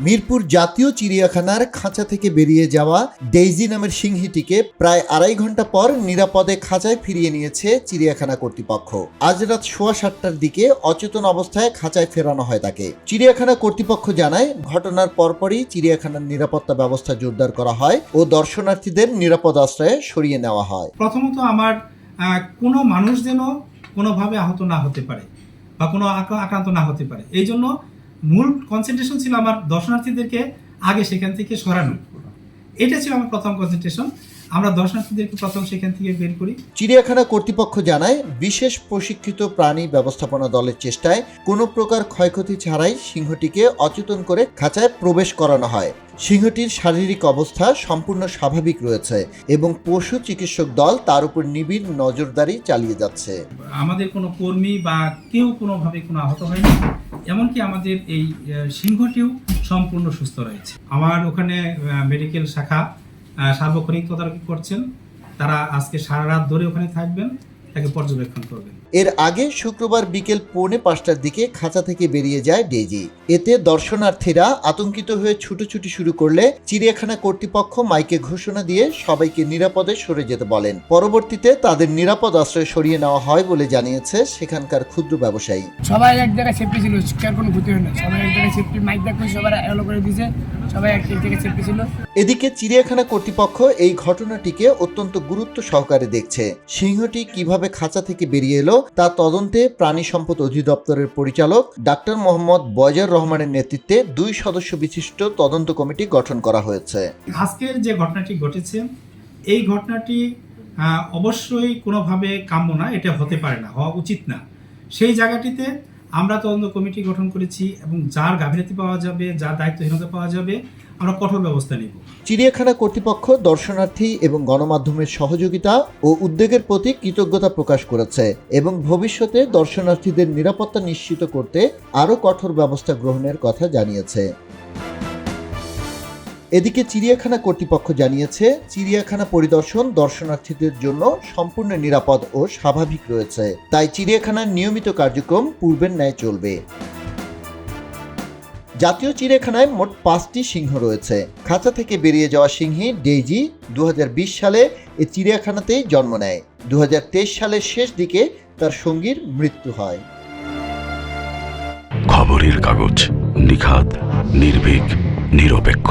মিরপুর জাতীয় চিড়িয়াখানার খাঁচা থেকে বেরিয়ে যাওয়া ডেইজি নামের সিংহীটিকে প্রায় আড়াই ঘণ্টা পর নিরাপদে খাঁচায় ফিরিয়ে নিয়েছে চিড়িয়াখানা কর্তৃপক্ষ। আজ রাত সোয়া সাতটার দিকে অচেতন অবস্থায় খাঁচায় ফেরানো হয় তাকে। চিড়িয়াখানা কর্তৃপক্ষ জানায়, ঘটনার পরপরই চিড়িয়াখানার নিরাপত্তা ব্যবস্থা জোরদার করা হয় ও দর্শনার্থীদের নিরাপদ আশ্রয়ে সরিয়ে নেওয়া হয়। প্রথমত আমার কোনো মানুষ যেন কোনোভাবে আহত না হতে পারে বা কোনো আক্রা- আক্রান্ত না হতে পারে। এই জন্য মূল কনসেন্ট্রেশন ছিল আমার দর্শনার্থীদেরকে আগে সেখান থেকে সরানো। এটা ছিল আমার প্রথম কনসেন্ট্রেশন আমরা দর্শনার্থীদেরকে প্রথম সেখান থেকে বের করি। চিড়িয়াখানা কর্তৃপক্ষ জানায় বিশেষ প্রশিক্ষিত প্রাণী ব্যবস্থাপনা দলের চেষ্টায় কোনো প্রকার ক্ষয়ক্ষতি ছাড়াই সিংহটিকে অচেতন করে খাঁচায় প্রবেশ করানো হয়। সিংহটির শারীরিক অবস্থা সম্পূর্ণ স্বাভাবিক রয়েছে এবং পশু চিকিৎসক দল তার উপর নিবিড় নজরদারি চালিয়ে যাচ্ছে। আমাদের কোনো কর্মী বা কেউ কোনোভাবে কোনো আহত হয়নি এমনকি আমাদের এই সিংহটিও সম্পূর্ণ সুস্থ রয়েছে। আমার ওখানে মেডিকেল শাখা সার্বক্ষণিক তদারকি করছেন। তারা আজকে সারা রাত ধরে ওখানে থাকবেন তাকে পর্যবেক্ষণ করবেন। এর আগে শুক্রবার বিকেল পৌনে পাঁচটার দিকে খাঁচা থেকে বেরিয়ে যায় ডেজি এতে দর্শনার্থীরা আতঙ্কিত হয়ে ছুটোছুটি শুরু করলে চিড়িয়াখানা কর্তৃপক্ষ মাইকে ঘোষণা দিয়ে সবাইকে নিরাপদে সরে যেতে বলেন। পরবর্তীতে তাদের নিরাপদ আশ্রয় সরিয়ে নেওয়া হয় বলে জানিয়েছে সেখানকার ক্ষুদ্র ব্যবসায়ী। সবাই এক জায়গায় সেফটি ছিল শিক্ষার কোনো ক্ষতি হয় না। সবাই এক জায়গায় সেফটি মাইক দেখবে সবাই এলো করে দিয়েছে। সবাই এক সেফটি ছিল। এদিকে চিড়িয়াখানা কর্তৃপক্ষ এই ঘটনাটিকে অত্যন্ত গুরুত্ব সহকারে দেখছে। সিংহটি কীভাবে খাঁচা থেকে বেরিয়ে এলো তা তদন্তে প্রাণী সম্পদ অধিদপ্তরের পরিচালক ডাক্তার মোহাম্মদ বয়জার রহমানের নেতৃত্বে দুই সদস্য বিশিষ্ট তদন্ত কমিটি গঠন করা হয়েছে। আজকের যে ঘটনাটি ঘটেছে এই ঘটনাটি আহ, অবশ্যই কোনোভাবে কাম্য না এটা হতে পারে না হওয়া উচিত না। সেই জায়গাটিতে আমরা তদন্ত কমিটি গঠন করেছি এবং যার গাভীরতি পাওয়া যাবে, যার দায়িত্বহীনতা পাওয়া যাবে, আমরা কঠোর ব্যবস্থা নেব। চিড়িয়াখানা কর্তৃপক্ষ দর্শনার্থী এবং গণমাধ্যমের সহযোগিতা ও উদ্যোগের প্রতি কৃতজ্ঞতা প্রকাশ করেছে এবং ভবিষ্যতে দর্শনার্থীদের নিরাপত্তা নিশ্চিত করতে আরও কঠোর ব্যবস্থা গ্রহণের কথা জানিয়েছে। এদিকে চিড়িয়াখানা কর্তৃপক্ষ জানিয়েছে, চিড়িয়াখানা পরিদর্শন দর্শনার্থীদের জন্য সম্পূর্ণ নিরাপদ ও স্বাভাবিক রয়েছে। তাই চিড়িয়াখানার নিয়মিত কার্যক্রম পূর্বের ন্যায় চলবে। জাতীয় চিড়িয়াখানায় মোট পাঁচটি সিংহ রয়েছে। খাঁচা থেকে বেরিয়ে যাওয়া সিংহী ডেইজি দু হাজার বিশ সালে এই চিড়িয়াখানাতেই জন্ম নেয়। দু হাজার তেইশ সালের শেষ দিকে তার সঙ্গীর মৃত্যু হয়। খবরের কাগজ নিখাত নির্ভীক, নিরপেক্ষ।